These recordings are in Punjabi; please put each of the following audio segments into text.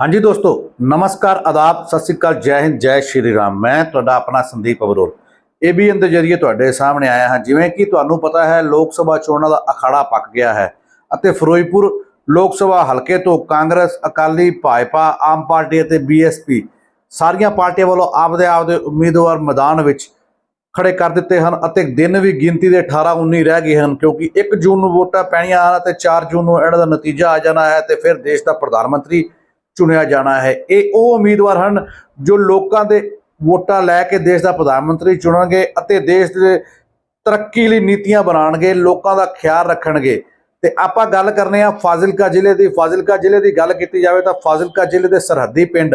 ਹਾਂਜੀ ਦੋਸਤੋ, ਨਮਸਕਾਰ, ਆਦਾਬ, ਸਤਿ ਸ੍ਰੀ ਅਕਾਲ, ਜੈ ਹਿੰਦ, ਜੈ ਸ਼੍ਰੀ ਰਾਮ। ਮੈਂ ਤੁਹਾਡਾ ਆਪਣਾ ਸੰਦੀਪ ਅਬਰੋਲ ਏਬੀਐਨ ਦੇ ਜਰੀਏ ਤੁਹਾਡੇ ਸਾਹਮਣੇ ਆਇਆ ਹਾਂ, ਜਿਵੇਂ ਕਿ ਤੁਹਾਨੂੰ ਪਤਾ ਹੈ, ਲੋਕ ਸਭਾ ਚੋਣਾਂ ਦਾ ਅਖਾੜਾ ਪੱਕ ਗਿਆ ਹੈ ਅਤੇ ਫਿਰੋਜ਼ਪੁਰ ਲੋਕ ਸਭਾ ਹਲਕੇ ਤੋਂ ਕਾਂਗਰਸ, ਅਕਾਲੀ, ਭਾਜਪਾ, ਆਮ ਪਾਰਟੀ ਅਤੇ ਬੀਐਸਪੀ ਸਾਰੀਆਂ ਪਾਰਟੀਆਂ ਵੱਲੋਂ ਆਪਦੇ ਆਪਦੇ ਉਮੀਦਵਾਰ ਮੈਦਾਨ ਵਿੱਚ ਖੜੇ ਕਰ ਦਿੱਤੇ ਹਨ ਅਤੇ ਦਿਨ ਵੀ ਗਿਣਤੀ ਦੇ 18 19 ਰਹਿ ਗਏ ਹਨ, ਕਿਉਂਕਿ 1 ਜੂਨ ਨੂੰ ਵੋਟਾਂ ਪੈਣੀਆਂ ਹਨ ਅਤੇ 4 ਜੂਨ ਨੂੰ ਇਹਨਾਂ ਦਾ ਨਤੀਜਾ ਆ ਜਾਣਾ ਹੈ ਤੇ ਫਿਰ ਦੇਸ਼ ਦਾ ਪ੍ਰਧਾਨ ਮੰਤਰੀ ਚੁਣਿਆ ਜਾਣਾ ਹੈ। ਇਹ ਉਹ ਉਮੀਦਵਾਰ ਹਨ ਜੋ ਲੋਕਾਂ ਦੇ ਵੋਟਾਂ ਲੈ ਕੇ ਦੇਸ਼ ਦਾ ਪ੍ਰਧਾਨ ਮੰਤਰੀ ਚੁਣਨਗੇ ਅਤੇ ਦੇਸ਼ ਦੇ ਤਰੱਕੀ ਲਈ ਨੀਤੀਆਂ ਬਣਾਉਣਗੇ, ਲੋਕਾਂ ਦਾ ਖਿਆਲ ਰੱਖਣਗੇ। ਤੇ ਆਪਾਂ ਗੱਲ ਕਰਨੇ ਆ ਫਾਜ਼ਿਲਕਾ ਜ਼ਿਲ੍ਹੇ ਦੀ। ਫਾਜ਼ਿਲਕਾ ਜ਼ਿਲ੍ਹੇ ਦੀ ਗੱਲ ਕੀਤੀ ਜਾਵੇ ਤਾਂ ਫਾਜ਼ਿਲਕਾ ਜ਼ਿਲ੍ਹੇ ਦੇ ਸਰਹੱਦੀ ਪਿੰਡ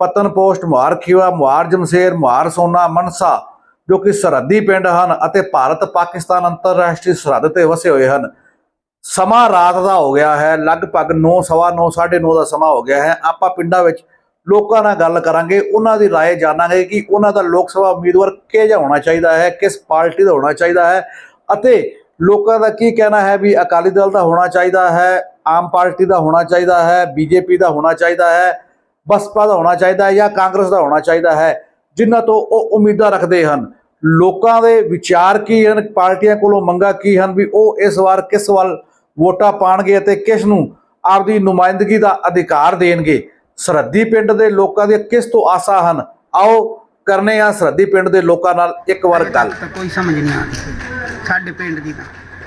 ਪਤਨ ਪੋਸਟ ਮੁਹਾਰ ਖੀਵਾ, ਮੁਹਾਰ ਜਮਸ਼ੇਰ, ਮੁਹਾਰ ਸੋਨਾ, ਮਨਸਾ ਜੋ ਕਿ ਸਰਹੱਦੀ ਪਿੰਡ ਹਨ ਅਤੇ ਭਾਰਤ ਪਾਕਿਸਤਾਨ ਅੰਤਰਰਾਸ਼ਟਰੀ ਸਰਹੱਦ ਤੇ ਵਸੇ ਹੋਏ ਹਨ। ਸਮਾਂ ਰਾਤ ਦਾ ਹੋ ਗਿਆ ਹੈ ਲਗਭਗ 9:30 9:30 ਦਾ ਸਮਾਂ ਹੋ ਗਿਆ ਹੈ ਆਪਾਂ ਪਿੰਡਾਂ ਵਿੱਚ ਲੋਕਾਂ ਨਾਲ ਗੱਲ ਕਰਾਂਗੇ ਉਹਨਾਂ ਦੀ رائے ਜਾਣਾਂਗੇ ਕਿ ਉਹਨਾਂ ਦਾ ਲੋਕ ਸਭਾ ਉਮੀਦਵਾਰ ਕਿਹੋ ਜਿਹਾ ਹੋਣਾ ਚਾਹੀਦਾ ਹੈ ਕਿਸ ਪਾਰਟੀ ਦਾ ਹੋਣਾ ਚਾਹੀਦਾ ਹੈ ਅਤੇ ਲੋਕਾਂ ਦਾ ਕੀ ਕਹਿਣਾ ਹੈ ਵੀ ਅਕਾਲੀ ਦਲ ਦਾ ਹੋਣਾ ਚਾਹੀਦਾ ਹੈ ਆਮ ਪਾਰਟੀ ਦਾ ਹੋਣਾ ਚਾਹੀਦਾ ਹੈ ਬੀਜੇਪੀ ਦਾ ਹੋਣਾ ਚਾਹੀਦਾ ਹੈ ਬਸਪਾ ਦਾ ਹੋਣਾ ਚਾਹੀਦਾ ਹੈ ਜਾਂ ਕਾਂਗਰਸ ਦਾ ਹੋਣਾ ਚਾਹੀਦਾ ਹੈ ਜਿਨ੍ਹਾਂ ਤੋਂ ਉਹ ਉਮੀਦਾਂ ਰੱਖਦੇ ਹਨ ਲੋਕਾਂ ਦੇ ਵਿਚਾਰ ਕੀ ਹਨ ਪਾਰਟੀਆਂ ਕੋਲੋਂ ਮੰਗਾਂ ਕੀ ਹਨ ਵੀ ਉਹ ਇਸ ਵਾਰ ਕਿਸ ਵੱਲ ਵੋਟਾਂ ਪਾਣਗੇ ਅਤੇ ਕਿਸ ਨੂੰ ਆਪਦੀ ਨੁਮਾਇੰਦਗੀ ਦਾ ਅਧਿਕਾਰ ਦੇਣਗੇ। ਸਰਹੱਦੀ ਪਿੰਡ ਦੇ ਲੋਕਾਂ ਦੀਆਂ ਕਿਸ ਤੋਂ ਆਸਾਂ ਹਨ? ਆਓ ਕਰਨੇ ਆ ਸਰਹੱਦੀ ਪਿੰਡ ਦੇ ਲੋਕਾਂ ਨਾਲ ਇੱਕ ਵਾਰ ਗੱਲ। ਤਾਂ ਕੋਈ ਸਮਝ ਨਹੀਂ ਆਉਂਦੀ ਸਾਡੇ ਪਿੰਡ ਦੀ ਤਾਂ।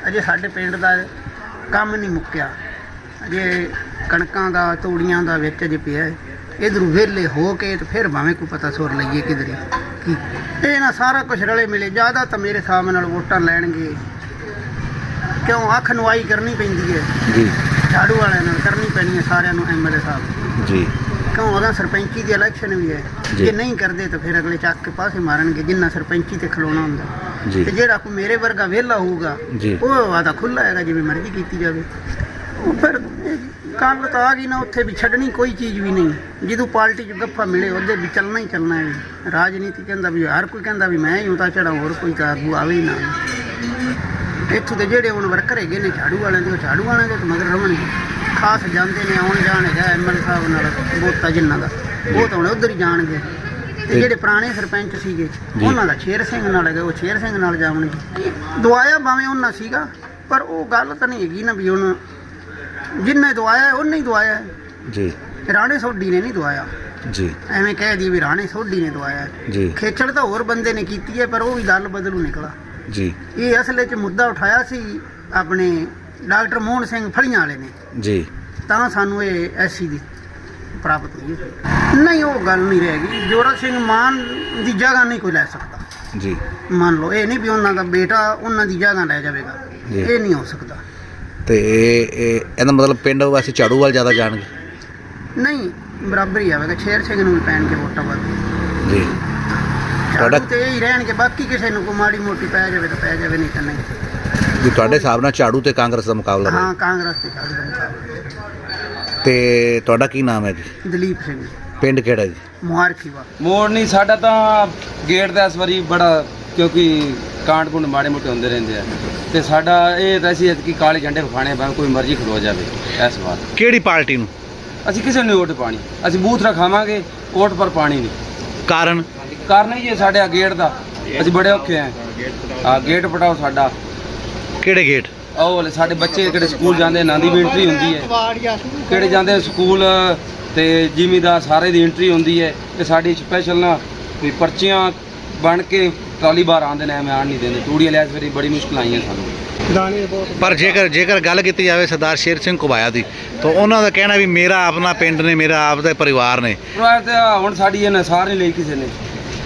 ਅਜੇ ਸਾਡੇ ਪਿੰਡ ਦਾ ਕੰਮ ਨਹੀਂ ਮੁੱਕਿਆ। ਅਜੇ ਕਣਕਾਂ ਦਾ ਤੂੜੀਆਂ ਦਾ ਵਿੱਚ ਅਜੇ ਪਿਆ ਇਧਰੋਂ ਵਿਹਲੇ ਹੋ ਕੇ ਤੇ ਫਿਰ ਭਾਵੇਂ ਕੋਈ ਪਤਾ ਸੁਰ ਲਈਏ ਕਿਧਰੇ। ਕੀ? ਇਹ ਨਾ ਸਾਰਾ ਕੁਝ ਰਲੇ ਮਿਲੇ। ਜ਼ਿਆਦਾ ਤਾਂ ਮੇਰੇ ਹਿਸਾਬ ਨਾਲ ਵੋਟਾਂ ਲੈਣਗੇ। ਕਿਉਂ ਅੱਖ ਨੁਆਈ ਕਰਨੀ ਪੈਂਦੀ ਹੈ? ਜੀ। ਝਾੜੂ ਵਾਲਿਆਂ ਨਾਲ ਕਰਨੀ ਪੈਣੀ ਹੈ ਸਾਰਿਆਂ ਨੂੰ ਐਮਐਲਏ ਸਾਹਿਬ। ਜੀ। ਕਿਉਂ? ਉਹਦਾ ਸਰਪੰਚੀ ਦੀ ਇਲੈਕਸ਼ਨ ਵੀ ਹੈ। ਜੀ। ਜੇ ਨਹੀਂ ਕਰਦੇ ਤਾਂ ਫਿਰ ਅਗਲੇ ਚੱਕ ਕੇ ਪਾਸੇ ਮਾਰਨਗੇ ਜਿੰਨਾ ਸਰਪੰਚੀ ਤੇ ਖਲੋਣਾ ਹੁੰਦਾ। ਜੀ। ਤੇ ਜਿਹੜਾ ਕੋਈ ਮੇਰੇ ਵਰਗਾ ਵਿਹਲਾ ਹੋਊਗਾ ਜੀ। ਉਹ ਵਾਦਾ ਖੁੱਲਾ ਹੈਗਾ ਜਿਵੇਂ ਮਰਜ਼ੀ ਕੀਤੀ ਜਾਵੇ। ਉਹ ਫਿਰ ਕੱਲ ਤਾਂ ਆ ਗਈ ਨਾ ਉੱਥੇ ਵੀ ਛੱਡਣੀ ਕੋਈ ਚੀਜ਼ ਵੀ ਨਹੀਂ। ਜਦੋਂ ਪਾਰਟੀ 'ਚ ਗੱਫਾ ਮਿਲੇ ਉਹਦੇ ਵੀ ਚੱਲਣਾ ਹੀ ਚੱਲਣਾ ਹੈ। ਰਾਜਨੀਤੀ ਕਹਿੰਦਾ ਵੀ ਹਰ ਕੋਈ ਕਹਿੰਦਾ ਵੀ ਮੈਂ ਹੀ ਉਤਾ ਚੜਾ ਹੋਰ ਕੋਈ ਤਾਂ ਆਗੂ ਆਵੇ ਹੀ ਨਾ। ਇੱਥੋਂ ਦੇ ਜਿਹੜੇ ਹੁਣ ਵਰਕਰ ਹੈਗੇ ਨੇ ਝਾੜੂ ਵਾਲਿਆਂ ਦੇ ਉਹ ਝਾੜੂ ਵਾਲਿਆਂ ਦੇ ਮਗਰ ਰਵਣਗੇ। ਖਾਸ ਜਾਂਦੇ ਨੇ ਆਉਣ ਜਾਣ ਹੈਗਾ ਐਮਐਲ ਸਾਹਿਬ ਨਾਲ ਵੋਟਾਂ ਜਿੰਨਾ ਦਾ। ਉਹ ਤਾਂ ਹੁਣ ਉਧਰ ਹੀ ਜਾਣਗੇ। ਤੇ ਜਿਹੜੇ ਪੁਰਾਣੇ ਸਰਪੰਚ ਸੀਗੇ ਉਹਨਾਂ ਦਾ ਸ਼ੇਰ ਸਿੰਘ ਨਾਲ ਹੈਗਾ ਉਹ ਸ਼ੇਰ ਸਿੰਘ ਨਾਲ ਜਾਵਣਗੇ। ਦਵਾਇਆ ਭਾਵੇਂ ਉਹਨਾਂ ਸੀਗਾ ਪਰ ਉਹ ਗੱਲ ਤਾਂ ਨਹੀਂ ਹੈਗੀ ਨਾ ਵੀ ਹੁਣ ਜਿੰਨੇ ਦਵਾਇਆ ਉਹਨੇ ਹੀ ਦਵਾਇਆ ਹੈ। ਜੀ। ਰਾਣੇ ਸੋਢੀ ਨੇ ਨਹੀਂ ਦਵਾਇਆ। ਜੀ। ਐਵੇਂ ਕਹਿ ਦੀ ਵੀ ਰਾਣੇ ਸੋਢੀ ਨੇ ਦਵਾਇਆ। ਜੀ। ਖੇਚਲ ਤਾਂ ਹੋਰ ਬੰਦੇ ਨੇ ਕੀਤੀ ਹੈ ਪਰ ਉਹ ਵੀ ਦਲ ਬਦਲੂ ਨਿਕਲਾ। ਜੀ। ਇਹ ਅਸਲੇ 'ਚ ਮੁੱਦਾ ਉਠਾਇਆ ਸੀ ਆਪਣੇ ਡਾਕਟਰ ਮੋਹਨ ਸਿੰਘ ਫਲੀਆਂ ਵਾਲੇ ਨੇ। ਜੀ। ਤਾਂ ਸਾਨੂੰ ਇਹ ਐਸੀ ਦੀ ਪ੍ਰਾਪਤ ਹੋਈ ਹੈ। ਨਹੀਂ ਉਹ ਗੱਲ ਨਹੀਂ ਰਹੇਗੀ ਜੋਰਾ ਸਿੰਘ ਮਾਨ ਦੀ ਜਗ੍ਹਾ ਨਹੀਂ ਕੋਈ ਲੈ ਸਕਦਾ। ਜੀ। ਮੰਨ ਲਓ ਇਹ ਨਹੀਂ ਵੀ ਉਹਨਾਂ ਦਾ ਬੇਟਾ ਉਹਨਾਂ ਦੀ ਜਗ੍ਹਾ ਲੈ ਜਾਵੇਗਾ। ਜੀ। ਇਹ ਨਹੀਂ ਹੋ ਸਕਦਾ। ਤੇ ਇਹ ਇਹ ਇਹਦਾ ਮਤਲਬ ਪਿੰਡ ਵਾਸਤੇ ਝਾੜੂ ਵੱਲ ਜ਼ਿਆਦਾ ਜਾਣਗੇ? ਨਹੀਂ ਬਰਾਬਰ ਹੀ ਆਵੇਗਾ ਸ਼ੇਰ ਸਿੰਘ ਨੂੰ ਵੀ ਪੈਣ ਕੇ ਵੋਟਾਂ ਵੱਧ ਜੀ। ਤੁਹਾਡਾ ਤੇ ਇਹ ਹੀ ਰਹਿਣਗੇ ਬਾਕੀ ਕਿਸੇ ਨੂੰ ਕੋਈ ਮਾੜੀ ਮੋਟੀ ਪੈ ਜਾਵੇ ਤਾਂ ਪੈ ਜਾਵੇ ਨਹੀਂ ਤਾਂ ਨਹੀਂ। ਜੀ ਤੁਹਾਡੇ ਹਿਸਾਬ ਨਾਲ ਝਾੜੂ ਤੇ ਕਾਂਗਰਸ ਦਾ ਮੁਕਾਬਲਾ ਹਾਂ ਕਾਂਗਰਸ ਤੇ ਦੇ ਮੁਕਾਬਲੇ। ਤੇ ਤੁਹਾਡਾ ਕੀ ਨਾਮ ਹੈ ਜੀ? ਦਲੀਪ ਸਿੰਘ। ਪਿੰਡ ਕਿਹੜਾ ਜੀ? ਮੁਹਾਰਖੀ ਵਾ ਮੋੜ ਨਹੀਂ ਸਾਡਾ ਤਾਂ ਗੇਟ ਦਾ ਇਸ ਵਾਰੀ ਬੜਾ ਕਿਉਂਕਿ ਕਾਂਡ ਕੁੰਡ ਮਾੜੇ ਮੋਟੇ ਹੁੰਦੇ ਰਹਿੰਦੇ ਆ। ਤੇ ਸਾਡਾ ਇਹ ਤਾਂ ਅਸੀਂ ਕਿ ਕਾਲੇ ਝੰਡੇ ਵਿਖਾਣੇ ਭਾਵੇਂ ਕੋਈ ਮਰਜ਼ੀ ਖਲੋ ਜਾਵੇ ਇਸ ਵਾਰ। ਕਿਹੜੀ ਪਾਰਟੀ ਨੂੰ? ਅਸੀਂ ਕਿਸੇ ਨੂੰ ਨਹੀਂ ਵੋਟ ਪਾਣੀ ਅਸੀਂ ਬੂਥ ਰਖਾਵਾਂਗੇ ਵੋਟ ਪਰ ਪਾਣੀ ਨਹੀਂ। ਕਾਰਨ? ਕਾਰਨ ਹੀ ਹੈ ਸਾਡੇ ਆ ਗੇਟ ਦਾ। ਅਸੀਂ ਬੜੇ ਔਖੇ ਆ। ਆ ਗੇਟ ਪਟਾਓ ਸਾਡਾ। ਕਿਹੜੇ ਗੇਟ ਉਹ ਵਾਲੇ ਸਾਡੇ ਬੱਚੇ ਕਿਹੜੇ ਸਕੂਲ ਜਾਂਦੇ ਇਹਨਾਂ ਦੀ ਵੀ ਐਂਟਰੀ ਹੁੰਦੀ ਹੈ। ਕਿਹੜੇ ਜਾਂਦੇ ਸਕੂਲ ਤੇ ਜ਼ਿਮੀਦਾਰ ਸਾਰੇ ਦੀ ਐਂਟਰੀ ਹੁੰਦੀ ਹੈ ਤੇ ਸਾਡੀ ਸਪੈਸ਼ਲ ਨਾ ਵੀ ਪਰਚੀਆਂ ਬਣ ਕੇ ਟਰਾਲੀ ਬਾਹਰ ਆਉਂਦੇ ਨੇ ਐਵੇਂ ਆਣ ਨਹੀਂ ਦਿੰਦੇ। ਤੂੜੀਆਂ ਲਿਆ ਫਿਰ ਬੜੀ ਮੁਸ਼ਕਲ ਆਈਆਂ ਸਾਨੂੰ। ਪਰ ਜੇਕਰ ਜੇਕਰ ਗੱਲ ਕੀਤੀ ਜਾਵੇ ਸਰਦਾਰ ਸ਼ੇਰ ਸਿੰਘ ਕੁਬਾਇਆ ਦੀ ਤਾਂ ਉਹਨਾਂ ਦਾ ਕਹਿਣਾ ਵੀ ਮੇਰਾ ਆਪਣਾ ਪਿੰਡ ਨੇ ਮੇਰਾ ਆਪਦਾ ਪਰਿਵਾਰ ਨੇ। ਪਰ ਤੇ ਆਹ ਹੁਣ ਸਾਡੀ ਇਹ ਸਾਰ ਨਹੀਂ ਲਈ ਕਿਸੇ ਨੇ।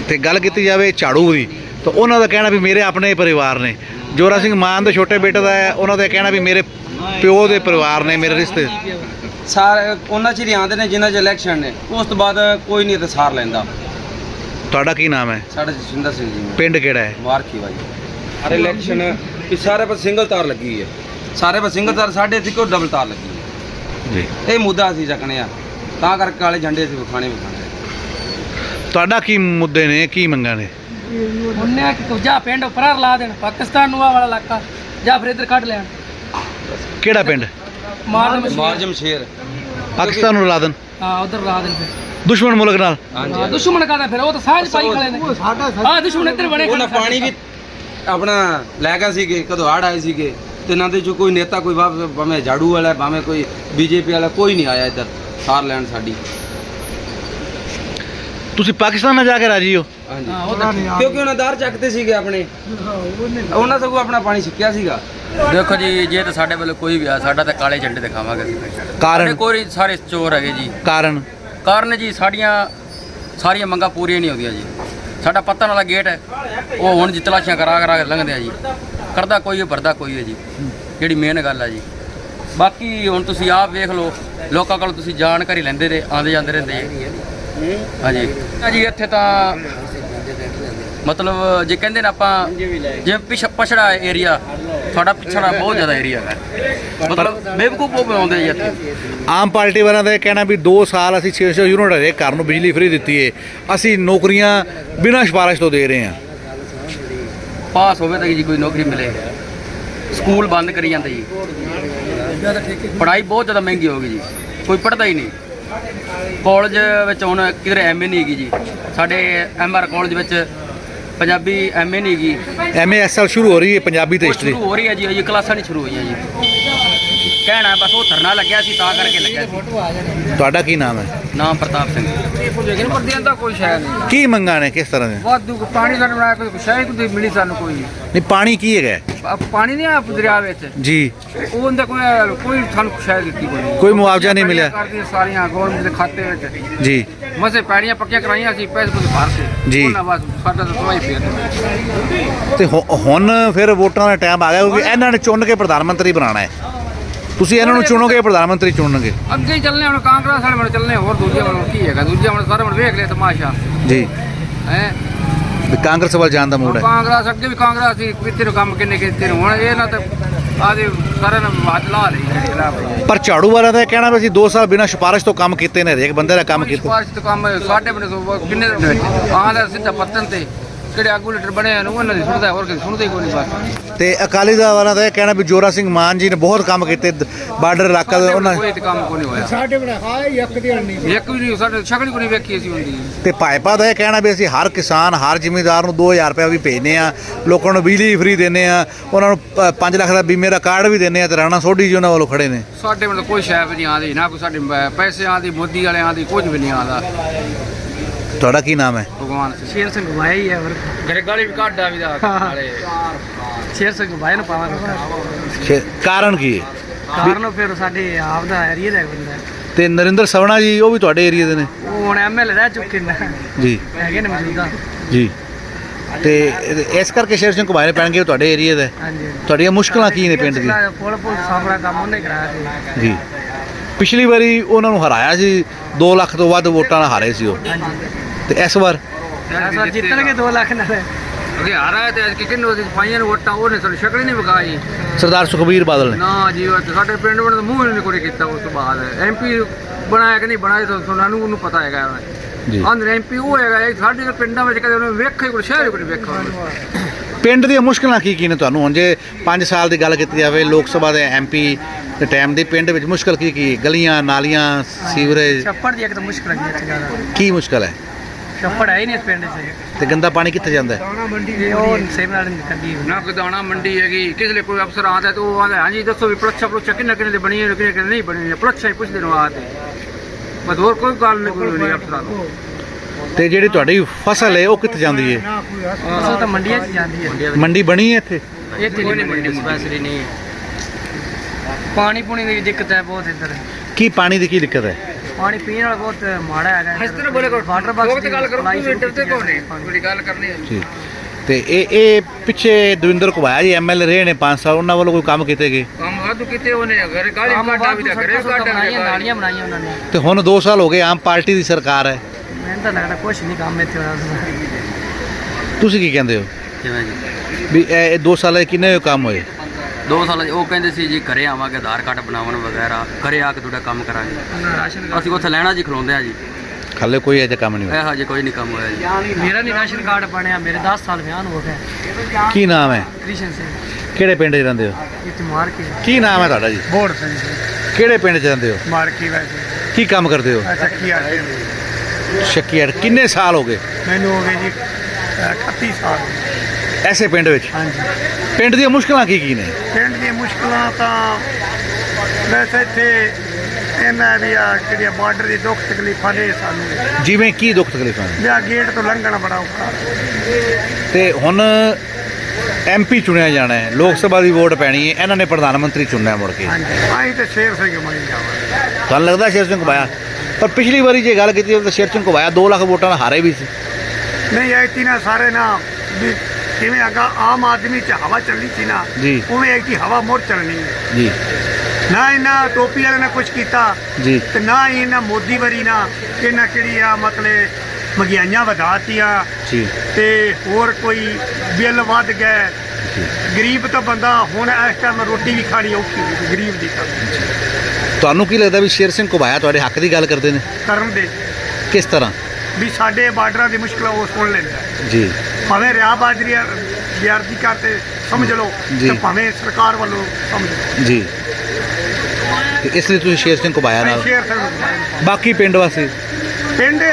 ਤੇ ਗੱਲ ਕੀਤੀ ਜਾਵੇ ਝਾੜੂ ਦੀ ਤਾਂ ਉਹਨਾਂ ਦਾ ਕਹਿਣਾ ਵੀ ਮੇਰੇ ਆਪਣੇ ਪਰਿਵਾਰ ਨੇ। ਜੋਰਾ ਸਿੰਘ ਮਾਨ ਦੇ ਛੋਟੇ ਬੇਟੇ ਦਾ ਹੈ ਉਹਨਾਂ ਦਾ ਕਹਿਣਾ ਵੀ ਮੇਰੇ ਪਿਓ ਦੇ ਪਰਿਵਾਰ ਨੇ ਮੇਰੇ ਰਿਸ਼ਤੇ। ਸਾਰੇ ਉਹਨਾਂ ਚਿਰ ਹੀ ਆਉਂਦੇ ਨੇ ਜਿਨ੍ਹਾਂ ਚ ਇਲੈਕਸ਼ਨ ਨੇ। ਉਸ ਤੋਂ ਬਾਅਦ ਕੋਈ ਨਹੀਂ ਤੇ ਸਾਰ ਲੈਂਦਾ। ਤੁਹਾਡਾ ਕੀ ਨਾਮ ਹੈ? ਸਾਡਾ ਜਸਵਿੰਦਰ ਸਿੰਘ ਜੀ। ਪਿੰਡ ਕਿਹੜਾ ਹੈ? ਮਾਰਕੀ ਵਾਜੀ ਸਾਰੇ ਇਲੈਕਸ਼ਨ ਵੀ ਸਾਰੇ ਪਾਸੇ ਸਿੰਗਲ ਤਾਰ ਲੱਗੀ ਹੈ। ਸਾਰੇ ਪਾਸੇ ਸਿੰਗਲ ਤਾਰ ਸਾਡੇ ਇੱਥੇ ਕੋਈ ਡਬਲ ਤਾਰ ਲੱਗੀ ਹੈ? ਜੀ। ਇਹ ਮੁੱਦਾ ਅਸੀਂ ਚੱਕਣੇ ਆ। ਤਾਂ ਕਰਕੇ ਕਾਲੇ ਝੰਡੇ ਅਸੀਂ ਵਿਖਾਣੇ ਵਿਖਾਣੇ ਤੁਹਾਡਾ ਕੀ ਮੁੱਦੇ ਨੇ ਕੀ ਮੰਗਾਂ ਨੇ? ਉਹਨੇ ਕਿ ਜਾਂ ਪਿੰਡ ਉੱਪਰ ਲਾ ਦੇਣ ਪਾਕਿਸਤਾਨ ਨੂੰ ਆਹ ਵਾਲਾ ਇਲਾਕਾ ਜਾਂ ਫਿਰ ਇੱਧਰ ਕੱਢ ਲੈਣ। ਕਿਹੜਾ ਪਿੰਡ? ਮਾਰਨ ਮਾਰਜਮ ਸ਼ੇਰ। ਪਾਕਿਸਤਾਨ ਨੂੰ ਲਾ ਦੇਣ? ਹਾਂ ਉਧਰ ਲਾ ਦੇਣ ਫਿਰ। ਦੁਸ਼ਮਣ ਮੁਲਕ ਨਾਲ? ਹਾਂਜੀ। ਹਾਂ, ਦੁਸ਼ਮਣ ਕਾਹਦਾ ਫਿਰ? ਉਹ ਤਾਂ ਸਾਂਝ ਪਾਈ ਖੜੇ ਨੇ। ਹਾਂ ਦੁਸ਼ਮਣ ਇੱਧਰ ਬਣੇ ਉਹਨਾਂ ਪਾਣੀ ਵੀ ਆਪਣਾ ਲੈ ਗਏ ਸੀਗੇ ਕਦੋਂ ਹੜ ਆਏ ਸੀਗੇ। ਤੇ ਇਹਨਾਂ ਦੇ ਚੋਂ ਕੋਈ ਨੇਤਾ ਕੋਈ ਭਾਵੇਂ ਝਾੜੂ ਵਾਲਾ ਭਾਵੇਂ ਕੋਈ ਬੀਜੇਪੀ ਵਾਲਾ ਕੋਈ ਨਹੀਂ ਆਇਆ ਇੱਧਰ। ਸਾਰ ਲੈਣ ਸਾਡੀ। ਤੁਸੀਂ ਪਾਕਿਸਤਾਨ ਨਾਲ ਜਾ ਕੇ ਰਾਜੀ ਹੋ? ਹਾਂਜੀ। ਹਾਂ ਉਧਰ ਕਿਉਂਕਿ ਉਹਨਾਂ ਦਾਰ ਚੱਕਦੇ ਸੀਗੇ ਆਪਣੇ। ਉਹਨਾਂ ਸਗੋਂ ਆਪਣਾ ਪਾਣੀ ਸਿੱਕਿਆ ਸੀਗਾ। ਦੇਖੋ ਜੀ ਜੇ ਤਾਂ ਸਾਡੇ ਵੱਲੋਂ ਕੋਈ ਵੀ ਆ ਸਾਡਾ ਤਾਂ ਕਾਲੇ ਝੰਡੇ ਦਿਖਾਵਾਂਗੇ ਅਸੀਂ। ਸਾਡੇ ਕਾਰਨ ਕੋਈ ਸਾਰੇ ਚੋਰ ਹੈਗੇ ਜੀ। ਕਾਰਨ? ਕਾਰਨ ਜੀ ਸਾਡੀਆਂ ਸਾਰੀਆਂ ਮੰਗਾਂ ਪੂਰੀਆਂ ਨਹੀਂ ਹੁੰਦੀਆਂ ਜੀ। ਸਾਡਾ ਪੱਤਨ ਵਾਲਾ ਗੇਟ ਹੈ ਉਹ ਹੁਣ ਜੀ ਤਲਾਸ਼ੀਆਂ ਕਰਾ ਕਰਾ ਕੇ ਲੰਘਦੇ ਆ ਜੀ। ਕਰਦਾ ਕੋਈ ਹੈ ਭਰਦਾ ਕੋਈ ਹੈ ਜੀ। ਜਿਹੜੀ ਮੇਨ ਗੱਲ ਹੈ ਜੀ। ਬਾਕੀ ਹੁਣ ਤੁਸੀਂ ਆਪ ਵੇਖ ਲਓ ਲੋਕਾਂ ਕੋਲ ਤੁਸੀਂ ਜਾਣਕਾਰੀ ਲੈਂਦੇ ਰਹੇ ਆਉਂਦੇ ਜਾਂਦੇ ਰਹਿੰਦੇ ਜੀ ਹਾਂਜੀ। ਜੀ ਇੱਥੇ ਤਾਂ ਮਤਲਬ ਜੇ ਕਹਿੰਦੇ ਨੇ ਆਪਾਂ ਜਿਵੇਂ ਪਿਛ ਪਛੜਾ ਏਰੀਆ ਤੁਹਾਡਾ ਪਿਛੜਾ ਬਹੁਤ ਜ਼ਿਆਦਾ ਏਰੀਆ ਹੈ ਮਤਲਬ ਬੇਵਕੂਫ ਬਹੁਤ ਆਉਂਦੇ ਜੀ ਇੱਥੇ। ਆਮ ਪਾਰਟੀ ਵਾਲਿਆਂ ਦਾ ਇਹ ਕਹਿਣਾ ਵੀ 2 ਸਾਲ ਅਸੀਂ 600 ਯੂਨਿਟ ਹਰੇਕ ਘਰ ਨੂੰ ਬਿਜਲੀ ਫ੍ਰੀ ਦਿੱਤੀ ਏ। ਅਸੀਂ ਨੌਕਰੀਆਂ ਬਿਨਾਂ ਸਿਫਾਰਿਸ਼ ਤੋਂ ਦੇ ਰਹੇ ਹਾਂ। ਪਾਸ ਹੋਵੇ ਤਾਂ ਜੀ ਕੋਈ ਨੌਕਰੀ ਮਿਲੇ। ਸਕੂਲ ਬੰਦ ਕਰੀ ਜਾਂਦੇ ਜੀ। ਪੜ੍ਹਾਈ ਬਹੁਤ ਜ਼ਿਆਦਾ ਮਹਿੰਗੀ ਹੋ ਗਈ ਜੀ। ਕੋਈ ਪੜ੍ਹਦਾ ਹੀ ਨਹੀਂ। ਕਾਲਜ ਵਿੱਚ ਹੁਣ ਕਿਧਰੇ ਐਮਏ ਨਹੀਂ ਹੈਗੀ ਜੀ। ਸਾਡੇ ਐਮਆਰ ਕਾਲਜ ਵਿੱਚ ਪੰਜਾਬੀ ਐਮਏ ਨਹੀਂ ਹੈਗੀ। ਐਮਏਐਸਐਲ ਸ਼ੁਰੂ ਹੋ ਰਹੀ ਹੈ ਪੰਜਾਬੀ ਤੇ ਹਿਸਟਰੀ ਸ਼ੁਰੂ ਹੋ ਰਹੀ ਹੈ ਜੀ ਇਹ ਕਲਾਸਾਂ ਨਹੀਂ ਸ਼ੁਰੂ ਹੋਈਆਂ ਜੀ। ਕਹਿਣਾ ਬਸ ਉਹ ਧਰਨਾ ਲੱਗਿਆ ਸੀ ਤਾਂ ਕਰਕੇ ਲੱਗਿਆ ਸੀ। ਤੁਹਾਡਾ ਕੀ ਨਾਮ ਹੈ? ਨਾਮ ਪ੍ਰਤਾਪ ਸਿੰਘ। ਲੇਕਿਨ ਪਰ ਦੇਣ ਦਾ ਕੋਈ ਸ਼ਾਇਦ ਨਹੀਂ ਕੀ ਮੰਗਾਂ ਨੇ ਕਿਸ ਤਰ੍ਹਾਂ ਦੇ ਵਾਧੂ ਪਾਣੀ ਸਾਨੂੰ ਬਣਾਇਆ ਕੋਈ ਸ਼ਾਇਦ ਕੋਈ ਮਿਲੀ ਸਾਨੂੰ ਕੋਈ। ਨਹੀਂ ਪਾਣੀ ਕੀ ਹੈਗਾ? ਪ- ਪਾਣੀ ਨਹੀਂ ਆ ਦਰਿਆ ਵਿੱਚ। ਜੀ। ਉਹ ਉਹਦਾ ਕੋਈ ਕੋਈ ਸਾਨੂੰ ਸ਼ਾਇਦ ਦਿੱਤੀ ਕੋਈ ਨਹੀਂ। ਕੋਈ ਮੁਆਵਜ਼ਾ ਨਹੀਂ ਮਿਲਿਆ। ਸਾਰੀਆਂ ਗੌਰਮੈਂਟ ਦੇ ਖਾਤੇ ਵਿੱਚ। ਜੀ। ਮਸੇ ਪੈੜੀਆਂ ਪੱਕੀਆਂ ਕਰਾਈਆਂ ਸੀ ਪੈਸੇ ਕੋਈ ਭਰ ਕੇ। ਜੀ। ਉਹਨਾਂ ਬਸ ਸਾਡਾ ਤਾਂ ਸਵਾਈ ਫੇਰ ਤੇ ਹੁ- ਹੁਣ ਫਿਰ ਵੋਟਾਂ ਦਾ ਟਾਈਮ ਆ ਗਿਆ ਕਿਉਂਕਿ ਇਹਨਾਂ ਨੇ ਚੁਣ ਕੇ ਪ੍ਰਧਾਨ ਮੰਤਰੀ ਬਣਾਉਣਾ ਹੈ। ਤੁਸੀਂ ਇਹਨਾਂ ਨੂੰ ਚੁਣੋਗੇ ਪ੍ਰਧਾਨ ਮੰਤਰੀ ਚੁਣਨਗੇ? ਅੱਗੇ ਹੀ ਚੱਲਨੇ ਹੁਣ ਕਾਂਗਰਸ ਵਾਲੇ ਮਨ ਚੱਲਨੇ ਹੋਰ ਦੂਜੇ ਵੱਲੋਂ ਕੀ ਹੈਗਾ? ਦੂਜੇ ਵੱਲ ਸਾਰੇ ਮਨ ਵੇਖ ਲਿਆ ਤਮਾਸ਼ਾ। ਜੀ। ਹੈ? ਕਾਂਗਰਸ ਵੱਲ ਜਾਣ ਦਾ ਮੂਡ ਹੈ। ਕਾਂਗਰਸ ਅੱਗੇ ਵੀ ਕਾਂਗਰਸ ਸੀ ਨੂੰ ਕੰਮ ਕਿੰਨੇ ਕੀਤੇ ਨੇ ਹੁਣ ਇਹ ਨਾ ਤਾਂ ਆਦੇ ਸਾਰੇ ਨੇ ਹੱਥ ਲਾ ਲਈ ਪਰ ਝਾੜੂ ਵਾਲਾ ਦਾ ਕਹਿਣਾ ਵੀ ਅਸੀਂ 2 ਸਾਲ ਬਿਨਾਂ ਸਿਫਾਰਿਸ਼ ਤੋਂ ਕੰਮ ਕੀਤੇ ਨੇ ਹਰੇਕ ਬੰਦੇ ਦਾ ਕੰਮ ਕੀਤਾ। ਸਿਫਾਰਿਸ਼ ਤੋਂ ਕੰਮ ਸਾਡੇ ਤੋਂ ਕਿੰਨੇ ਆਹ ਦਾ ਸਿੱਧਾ ਪੱਤਨ ਤੇ। ਕਿਹੜੇ ਆਗੂ ਲੀਡਰ ਬਣੇ ਹਨ ਉਹਨਾਂ ਦੀ ਸੁਣਦਾ ਹੋਰ ਕਿਸੇ ਸੁਣਦਾ ਹੀ ਕੋਈ ਨਹੀਂ ਬਸ ਤੇ ਅਕਾਲੀ ਦਲ ਵਾਲਾ ਦਾ ਇਹ ਕਹਿਣਾ ਵੀ ਜੋਰਾ ਸਿੰਘ ਮਾਨ ਜੀ ਨੇ ਬਹੁਤ ਕੰਮ ਕੀਤੇ ਬਾਰਡਰ ਇਲਾਕਾ ਦੇ ਉਹਨਾਂ ਕੋਈ ਤੇ ਕੰਮ ਕੋਈ ਨਹੀਂ ਹੋਇਆ। ਸਾਡੇ ਬਣਾ ਹਾਏ ਇੱਕ ਦਿਨ ਨਹੀਂ। ਇੱਕ ਵੀ ਨਹੀਂ ਸਾਡੇ ਸ਼ਕਲ ਹੀ ਕੋਈ ਨਹੀਂ ਵੇਖੀ ਅਸੀਂ ਹੁੰਦੀ ਤੇ ਭਾਜਪਾ ਦਾ ਇਹ ਕਹਿਣਾ ਵੀ ਅਸੀਂ ਹਰ ਕਿਸਾਨ ਹਰ ਜ਼ਿਮੀਂਦਾਰ ਨੂੰ 2000 ਰੁਪਏ ਵੀ ਭੇਜਨੇ ਆ ਲੋਕਾਂ ਨੂੰ ਬਿਜਲੀ ਫ੍ਰੀ ਦਿੰਨੇ ਆ ਉਹਨਾਂ ਨੂੰ 5 ਲੱਖ ਦਾ ਬੀਮੇ ਦਾ ਕਾਰਡ ਵੀ ਦਿੰਨੇ ਆ ਤੇ ਰਾਣਾ ਸੋਢੀ ਜੀ ਉਹਨਾਂ ਵੱਲੋਂ ਖੜੇ ਨੇ। ਸਾਡੇ ਮਤਲਬ ਕੋਈ ਸ਼ੈ ਵੀ ਨਹੀਂ ਆਉਂਦੀ ਨਾ ਕੋਈ ਸਾਡੇ ਪੈਸੇ ਆਉਂਦੀ ਮੋਦੀ ਵਾਲਿਆਂ ਦੀ ਕੁਝ ਵੀ ਨਹੀਂ ਆਉਂਦਾ। ਤੁਹਾਡਾ ਕੀ ਨਾਮ ਹੈ? ਭਗਵਾਨ ਸ਼ੇਰ ਸਿੰਘ ਵਾਇਆ ਹੀ ਹੈ ਗਰੇ ਗਾਲੀ ਵੀ ਕੱਢਾ ਵੀ ਦਾ ਨਾਲੇ। ਸ਼ੇਰ ਸਿੰਘ ਵਾਇਆ ਨੂੰ ਪਾਵਾਂਗੇ ਖੇ- ਕਾਰਨ ਕੀ ਹੈ? ਕਾਰਨ ਫਿਰ ਸਾਡੇ ਆਪ ਦਾ ਏਰੀਆ ਦਾ ਬੰਦਾ ਹੈ। ਤੇ ਨਰਿੰਦਰ ਸਵਣਾ ਜੀ ਉਹ ਵੀ ਤੁਹਾਡੇ ਏਰੀਆ ਦੇ ਨੇ? ਉਹ ਹੁਣ ਐਮਐਲਏ ਰਹਿ ਚੁੱਕੇ ਨੇ। ਜੀ। ਹੈਗੇ ਨੇ ਮੌਜੂਦਾ। ਜੀ। ਤੇ ਇਸ ਕਰਕੇ ਸ਼ੇਰ ਸਿੰਘ ਘੁਮਾਏ ਪੈਣਗੇ ਉਹ ਤੁਹਾਡੇ ਏਰੀਆ ਦੇ ਹਾਂਜੀ ਤੁਹਾਡੀਆਂ ਮੁਸ਼ਕਲਾਂ ਕੀ ਨੇ ਪਿੰਡ ਦੀਆਂ? ਪੁਲ ਪੁਲ ਸਾਹਮਣਾ ਕੰਮ ਉਹਨੇ ਕਰਾਇਆ ਸੀ। ਜੀ। ਪਿਛਲੀ ਵਾਰੀ ਉਹਨਾਂ ਨੂੰ ਹਰਾਇਆ ਸੀ 2 ਲੱਖ ਤੋਂ ਵੱਧ ਵੋਟਾਂ ਨਾਲ ਹਾਰੇ ਸੀ ਉਹ। ਹਾਂਜੀ। ਤੇ ਇਸ ਵਾਰ? ਐਸਾ ਜਿੱਤਣਗੇ 2 ਲੱਖ ਨਾਲ। ਅਗੇ ਆ ਰਹਾ ਤੇ ਅੱਜ ਕਿੰਨੇ ਉਹਦੀ ਪਾਈਆਂ ਨੂੰ ਵੋਟਾਂ ਉਹਨੇ ਸਾਨੂੰ ਸ਼ਕਲ ਹੀ ਨਹੀਂ ਵਿਖਾਈ। ਸਰਦਾਰ ਸੁਖਬੀਰ ਬਾਦਲ ਨੇ। ਨਾ ਜੀ ਉਹ ਤੇ ਸਾਡੇ ਪਿੰਡ ਵਾਲੇ ਦਾ ਮੂੰਹ ਹੀ ਨਹੀਂ ਕੋਈ ਕੀਤਾ ਉਸ ਤੋਂ ਬਾਅਦ। ਐਮਪੀ ਬਣਾਇਆ ਕਿ ਨਹੀਂ ਬਣਾਇਆ ਤਾਂ ਸਾਨੂੰ ਉਹਨੂੰ ਪਤਾ ਹੈਗਾ। ਜੀ। ਅੰਦਰ ਐਮਪੀ ਉਹ ਹੈਗਾ ਇਹ ਸਾਡੇ ਤਾਂ ਪਿੰਡਾਂ ਵਿੱਚ ਕਦੇ ਉਹਨੇ ਵੇਖਿਆ ਕੋਈ ਸ਼ਹਿਰ ਕੋਈ ਨਹੀਂ ਵੇਖਿਆ। ਪਿੰਡ ਦੀਆਂ ਮੁਸ਼ਕਲਾਂ ਕੀ ਕੀ ਨੇ ਤੁਹਾਨੂੰ? ਹੁਣ ਜੇ 5 ਸਾਲ ਦੀ ਗੱਲ ਕੀਤੀ ਜਾਵੇ ਲੋਕ ਸਭਾ ਦੇ ਐਮਪੀ ਦੇ ਟਾਈਮ ਦੇ ਪਿੰਡ ਵਿੱਚ ਮੁਸ਼ਕਲ ਕੀ ਕੀ ਗਲੀਆਂ ਨਾਲੀਆਂ ਸੀਵਰੇਜ? ਛੱਪੜ ਦੀ ਇੱਕ ਤਾਂ ਮੁਸ਼ਕਲ ਹੈ ਜ਼ਿਆਦਾ। ਕੀ ਮੁਸ਼ਕਲ ਹੈ? ਛੱਪੜ ਹੈ ਹੀ ਨਹੀਂ ਇਸ ਪਿੰਡ 'ਚ। ਤੇ ਗੰਦਾ ਪਾਣੀ ਕਿੱਥੇ ਜਾਂਦਾ ਹੈ? ਇਹ ਉਹ ਸੇਮ ਨਾਲ ਨਹੀਂ ਕੱਢੀ ਹੋਈ। ਨਾ ਕੋਈ ਦਾਣਾ ਮੰਡੀ ਹੈਗੀ। ਕਿਸੇ ਲਈ ਕੋਈ ਅਫਸਰ ਆਉਂਦਾ ਤੇ ਉਹ ਆਂਦਾ ਹਾਂਜੀ ਦੱਸੋ ਵੀ ਪਲੱਛਾ ਪਲੱਛਾ ਕਿੰਨੇ ਕਿੰਨੇ ਦੀ ਬਣੀ ਹੈ ਕਿੰਨੇ ਕਿੰਨੇ ਨਹੀਂ ਬਣੀ ਹੈ ਪਲੱਛਾ ਹੀ ਪੁੱਛਦੇ ਨੇ ਆ ਤੇ ਬਸ ਹੋਰ ਕੋਈ ਗੱਲ ਨਹੀਂ ਕੋਈ ਨਹੀਂ ਅਫਸਰਾਂ ਨੂੰ ਤੇ ਜਿਹੜੀ ਤੁਹਾਡੀ ਫਸਲ ਹੈ ਉਹ ਕਿੱਥੇ ਜਾਂਦੀ ਹੈ? ਅਸਲ ਤਾਂ ਮੰਡੀਆਂ 'ਚ ਜਾਂਦੀ ਹੈ। ਮੰਡੀ ਬਣੀ ਹੈ ਇੱਥੇ? ਇੱਥੇ ਨਹੀਂ ਮੰਡੀ ਸਪੈਸ਼ਲੀ ਨਹੀਂ ਪਾਣੀ ਪੂਣੀ ਦੀ ਦਿੱਕਤ ਹੈ ਬਹੁਤ ਇੱਧਰ। ਕੀ ਪਾਣੀ ਦੀ ਕੀ ਦਿੱਕਤ ਹੈ? ਪਾਣੀ ਪੀਣ ਵਾਲਾ ਬਹੁਤ ਮਾੜਾ ਹੈਗਾ ਇਸ ਤਰ੍ਹਾਂ ਬੋਲੇ ਕਰੋ। ਵਾਟਰ ਬਾਕਸ ਦੀ ਸਪਲਾਈ ਸ਼ੁਰੂ ਕੀਤੀ ਕੋਨੇ ਪਾਣੀ ਕੋਈ ਗੱਲ ਕਰਨੀ ਹੈ। ਜੀ ਤੇ ਇਹ ਇਹ ਪਿੱਛੇ ਦਵਿੰਦਰ ਕੁਬਾਇਆ ਜੀ ਐਮਐਲਏ ਰਹੇ ਨੇ 5 ਸਾਲ ਉਹਨਾਂ ਵੱਲੋਂ ਕੋਈ ਕੰਮ ਕੀਤੇ ਗਏ? ਕੰਮ ਵਾਧੂ ਕਿਤੇ ਉਹਨੇ ਘਰੇ ਗਾਲੀ ਕੱਢਾ ਵੀ ਤਾਂ ਘਰੇ ਕੱਢਾ ਬਣਾਈਆਂ ਨਾਲੀਆਂ ਬਣਾਈਆਂ ਉਹਨਾਂ ਨੇ। ਤੇ ਹੁਣ 2 ਸਾਲ ਹੋ ਗਏ ਆਮ ਪਾਰਟੀ ਦੀ ਸਰਕਾਰ ਹੈ। ਮੈਨੂੰ ਤਾਂ ਲੱਗਦਾ ਕੁਛ ਨਹੀਂ ਕੰਮ ਇੱਥੇ ਹੋਇਆ ਤੁਸੀਂ ਕੀ ਕਹਿੰਦੇ ਹੋ? ਕਿਵੇਂ ਜੀ? ਵੀ ਇਹ 2 ਸਾਲਾਂ ਕਿੰਨੇ ਕੰਮ ਹੋਏ? ਦੋ ਸਾਲ ਉਹ ਕਹਿੰਦੇ ਸੀ ਜੀ ਘਰੇ ਆਵਾਂਗੇ ਆਧਾਰ ਕਾਰਡ ਬਣਾਉਣ ਵਗੈਰਾ ਘਰੇ ਆ ਕੇ ਤੁਹਾਡਾ ਕੰਮ ਕਰਾਂਗੇ। ਰਾਸ਼ਨ ਅਸੀਂ ਉੱਥੇ ਲੈਣਾ ਜੀ ਖਲੋਂਦੇ ਆ ਜੀ। ਹਾਲੇ ਕੋਈ ਅਜੇ ਕੰਮ ਨਹੀਂ ਹੋਇਆ। ਇਹੋ ਜਿਹਾ ਕੋਈ ਨਹੀਂ ਕੰਮ ਹੋਇਆ ਜੀ। ਮੇਰਾ ਨਹੀਂ ਰਾਸ਼ਨ ਕਾਰਡ ਬਣਿਆ ਮੇਰੇ 10 ਸਾਲ ਵਿਆਹ ਨੂੰ ਹੋ ਗਏ ਕੀ ਨਾਮ ਹੈ? ਕ੍ਰਿਸ਼ਨ ਸਿੰਘ। ਕਿਹੜੇ ਪਿੰਡ 'ਚ ਰਹਿੰਦੇ ਹੋ? ਇੱਥੇ ਮਾਰ ਕੇ ਕੀ ਨਾਮ ਹੈ ਤੁਹਾਡਾ ਜੀ? ਬੋੜ ਸਿੰਘ ਕਿਹੜੇ ਪਿੰਡ 'ਚ ਰਹਿੰਦੇ ਹੋ? ਮਾਰਕੀ ਵੈਸੇ ਕੀ ਕੰਮ ਕਰਦੇ ਹੋ? ਚੱਕੀ ਆਟੇ ਦੀ ਸ਼ੱਕੀਆੜ। ਕਿੰਨੇ ਸਾਲ ਹੋ ਗਏ? ਮੈਨੂੰ ਹੋ ਗਏ ਜੀ 38 ਸਾਲ। ਐਸੇ ਪਿੰਡ ਵਿੱਚ? ਹਾਂਜੀ। ਪਿੰਡ ਦੀਆਂ ਮੁਸ਼ਕਲਾਂ ਕੀ ਕੀ ਨੇ? ਪਿੰਡ ਦੀਆਂ ਮੁਸ਼ਕਲਾਂ ਤਾਂ ਵੈਸੇ ਇੱਥੇ ਇਹਨਾਂ ਦੀ ਆ ਜਿਹੜੀਆਂ ਬਾਰਡਰ ਦੀ ਦੁੱਖ ਤਕਲੀਫਾਂ ਨੇ ਸਾਨੂੰ। ਜਿਵੇਂ ਕੀ ਦੁੱਖ ਤਕਲੀਫਾਂ ਨੇ? ਆ ਗੇਟ ਤੋਂ ਲੰਘਣਾ ਬੜਾ ਔਖਾ। ਤੇ ਹੁਣ ਐਮਪੀ ਚੁਣਿਆ ਜਾਣਾ ਹੈ ਲੋਕ ਸਭਾ ਦੀ ਵੋਟ ਪੈਣੀ ਹੈ ਇਹਨਾਂ ਨੇ ਪ੍ਰਧਾਨ ਮੰਤਰੀ ਚੁਣਨਾ ਹੈ ਮੁੜ ਕੇ। ਹਾਂਜੀ ਆਈ ਤੇ ਸ਼ੇਰ ਸਿੰਘ ਬਣੀ ਜਾਵਾਂਗੇ। ਤੁਹਾਨੂੰ ਲੱਗਦਾ ਸ਼ੇਰ ਸਿੰਘ ਘੁਬਾਇਆ? ਪਰ ਪਿਛਲੀ ਵਾਰੀ ਜੇ ਗੱਲ ਕੀਤੀ ਜਾਵੇ ਤਾਂ ਸ਼ੇਰ ਸਿੰਘ ਘੁਬਾਇਆ 2 ਲੱਖ ਵੋਟਾਂ ਨਾਲ ਹਾਰੇ ਵੀ ਸੀ। ਨਹੀਂ ਐਤੀ ਨਾ ਸਾਰੇ ਨਾ ਵੀ ਕਿਵੇਂ ਅਗਾ ਆਮ ਆਦਮੀ ਚ ਹਵਾ ਚੱਲੀ ਸੀ ਨਾ ਜੀ। ਉਵੇਂ ਐਤੀ ਹਵਾ ਮੁੜ ਚੱਲਣੀ ਹੈ। ਜੀ। ਨਾ ਇਹਨਾਂ ਟੋਪੀ ਵਾਲਿਆਂ ਨੇ ਕੁਝ ਕੀਤਾ ਜੀ। ਤੇ ਨਾ ਹੀ ਇਹਨਾਂ ਮੋਦੀ ਵਰੀ ਨਾ ਇਹਨਾਂ ਕਿਹੜੀ ਆ ਮਤਲਬ ਮਹਿੰਗਾਈਆਂ ਵਧਾਤੀਆਂ ਜੀ। ਤੇ ਹੋਰ ਕੋਈ ਬਿੱਲ ਵੱਧ ਗਏ ਗਰੀਬ ਤਾਂ ਬੰਦਾ ਹੁਣ ਇਸ ਟਾਈਮ ਰੋਟੀ ਵੀ ਖਾਣੀ ਔਖੀ ਹੈ, ਗਰੀਬ ਦੀ ਤਾਂ। ਤੁਹਾਨੂੰ ਕੀ ਲੱਗਦਾ ਵੀ ਸ਼ੇਰ ਸਿੰਘ ਘੁਬਾਇਆ ਤੁਹਾਡੇ ਹੱਕ ਦੀ ਗੱਲ ਕਰਦੇ ਨੇ? ਕਰਨ ਦੇ। ਕਿਸ ਤਰ੍ਹਾਂ? ਵੀ ਸਾਡੇ ਬਾਰਡਰਾਂ ਦੀ ਮੁਸ਼ਕਲਾਂ ਉਹ ਸੁਣ ਲੈਂਦਾ। ਜੀ। ਭਾਵੇਂ ਰਿਆ ਬਾਜਰੀ ਵਿਆਰਦੀ ਕਰਤੇ ਸਮਝ ਲਓ। ਤੇ ਭਾਵੇਂ ਸਰਕਾਰ ਵੱਲੋਂ ਸਮਝ ਲਓ। ਜੀ। ਤੇ ਇਸ ਲਈ ਤੁਸੀਂ ਸ਼ੇਰ ਸਿੰਘ ਘੁਬਾਇਆ ਨਾਲ? ਸ਼ੇਰ ਸਿੰਘ ਬਾਕੀ ਪਿੰਡ ਵਾਸੀ? ਪਿੰਡ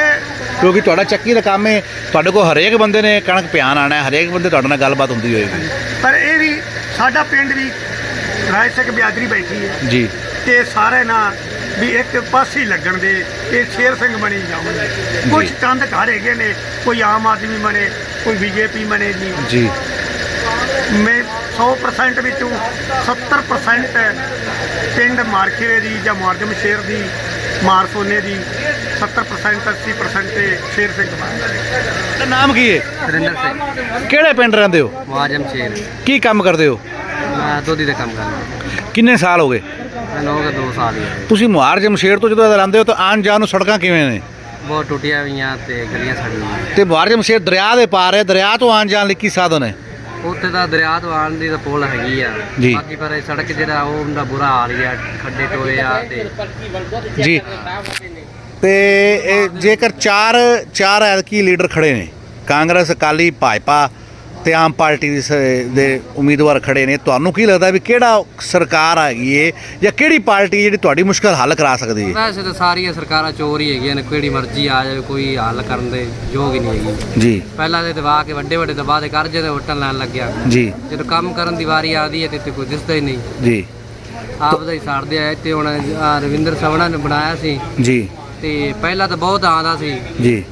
ਕਿਉਂਕਿ ਤੁਹਾਡਾ ਚੱਕੀ ਦਾ ਕੰਮ ਹੈ ਤੁਹਾਡੇ ਕੋਲ ਹਰੇਕ ਬੰਦੇ ਨੇ ਕਣਕ ਪਿਆਨ ਆਣਾ ਹੈ ਹਰੇਕ ਬੰਦੇ ਤੁਹਾਡੇ ਨਾਲ ਗੱਲਬਾਤ ਹੁੰਦੀ ਹੋਏਗੀ। ਪਰ ਇਹ ਵੀ ਸਾਡਾ ਪਿੰਡ ਵੀ ਰਾਜ ਸਿੰਘ ਬਿਆਦਰੀ ਬੈਠੀ ਹੈ। ਜੀ। ਤੇ ਸਾਰੇ ਨਾ ਵੀ ਇੱਕ ਪਾਸੇ ਲੱਗਣ ਦੇ ਇਹ ਸ਼ੇਰ ਸਿੰਘ ਬਣੀ ਜਾਣਗੇ ਕੁਝ ਚੰਦ ਘਰ ਹੈਗੇ ਨੇ ਕੋਈ ਆਮ ਆਦਮੀ ਬਣੇ ਕੋਈ ਬੀਜੇਪੀ ਬਣੇ ਜੀ। ਜੀ। ਮੈਂ 100% ਵਿੱਚੋਂ 70% ਪਿੰਡ ਮਾਰਖੇੜੇ ਦੀ ਜਾਂ ਮੁਆਰਜਮ ਸ਼ੇਰ ਦੀ ਮਾਰਸੋਨੇ ਦੀ 70% 80% ਤੇ ਸ਼ੇਰ ਸਿੰਘ ਤੁਹਾਡਾ ਨਾਮ ਕੀ ਹੈ? ਸਰਿੰਦਰ ਸਿੰਘ। ਕਿਹੜੇ ਪਿੰਡ ਰਹਿੰਦੇ ਹੋ? ਮੁਆਜਮ ਸ਼ੇਰ। ਕੀ ਕੰਮ ਕਰਦੇ ਹੋ? ਮੈਂ ਦੋਦੀ ਦਾ ਕੰਮ ਕਰਦਾ। ਕਿੰਨੇ ਸਾਲ ਹੋ ਗਏ? ਮੈਨੂੰ ਹੋ ਗਏ 2 ਸਾਲ ਹੀ ਤੁਸੀਂ ਮੁਹਾਰ ਜਮਸ਼ੇਰ ਤੋਂ ਜਦੋਂ ਰਹਿੰਦੇ ਹੋ ਤਾਂ ਆਉਣ ਜਾਣ ਨੂੰ ਸੜਕਾਂ ਕਿਵੇਂ ਨੇ? ਬਹੁਤ ਟੁੱਟੀਆਂ ਹੋਈਆਂ ਤੇ ਗਲੀਆਂ ਸੜੀਆਂ ਤੇ ਮੁਹਾਰ ਜਮਸ਼ੇਰ ਦਰਿਆ ਦੇ ਪਾਰ ਹੈ ਦਰਿਆ ਤੋਂ ਆਉਣ ਜਾਣ ਲਈ ਕੀ ਸਾਧਨ ਹੈ? ਉੱਥੇ ਤਾਂ ਦਰਿਆ ਤੋਂ ਆਉਣ ਦੀ ਤਾਂ ਪੁਲ ਹੈਗੀ ਆ। ਜੀ। ਬਾਕੀ ਪਰ ਇਹ ਸੜਕ ਜਿਹੜਾ ਉਹ ਉਹਦਾ ਬੁਰਾ ਹਾਲ ਹੀ ਆ ਖੱਡੇ ਟੋਏ ਆ ਤੇ। ਜੀ। ਤੇ ਇਹ ਜੇਕਰ ਚਾਰ ਚਾਰ ਐਤਕੀ ਲੀਡਰ ਖੜੇ ਨੇ ਕਾਂਗਰਸ ਅਕਾਲੀ ਭਾਜਪਾ ਤੇ ਆਮ ਪਾਰਟੀ ਦੀ ਸ- ਦੇ ਉਮੀਦਵਾਰ ਖੜੇ ਨੇ। ਤੁਹਾਨੂੰ ਕੀ ਲੱਗਦਾ ਵੀ ਕਿਹੜਾ ਸਰਕਾਰ ਹੈਗੀ ਏ ਜਾਂ ਕਿਹੜੀ ਪਾਰਟੀ ਜਿਹੜੀ ਤੁਹਾਡੀ ਮੁਸ਼ਕਲ ਹੱਲ ਕਰਾ ਸਕਦੀ ਹੈ ਵੈਸੇ ਤਾਂ ਸਾਰੀਆਂ ਸਰਕਾਰਾਂ ਚੋਰ ਹੀ ਹੈਗੀਆਂ ਨੇ ਕਿਹੜੀ ਮਰਜ਼ੀ ਆ ਜਾਵੇ ਕੋਈ ਹੱਲ ਕਰਨ ਦੇ ਯੋਗ ਹੀ ਨਹੀਂ ਹੈਗੀ। ਜੀ। ਪਹਿਲਾਂ ਤੇ ਦਬਾ ਕੇ ਵੱਡੇ ਵੱਡੇ ਦਬਾ ਦੇ ਕਰਜ਼ੇ ਤੇ ਵਟਣ ਲੈਣ ਲੱਗਿਆ। ਜੀ। ਜਦੋਂ ਕੰਮ ਕਰਨ ਦੀ ਵਾਰੀ ਆਦੀ ਹੈ ਤੇ ਇੱਥੇ ਕੋਈ ਦਿਸਦਾ ਹੀ ਨਹੀਂ। ਜੀ। ਆਪ ਦਾ ਹੀ ਸਾੜਦੇ ਆ ਤੇ ਹੁਣ ਆਹ ਰਵਿੰਦਰ ਸਵਣਾ ਨੇ ਬਣਾਇਆ ਸੀ। ਜੀ। ਤੇ ਪਹਿਲਾਂ ਤਾਂ ਬਹੁਤ ਆਂਦਾ ਸੀ। ਜੀ।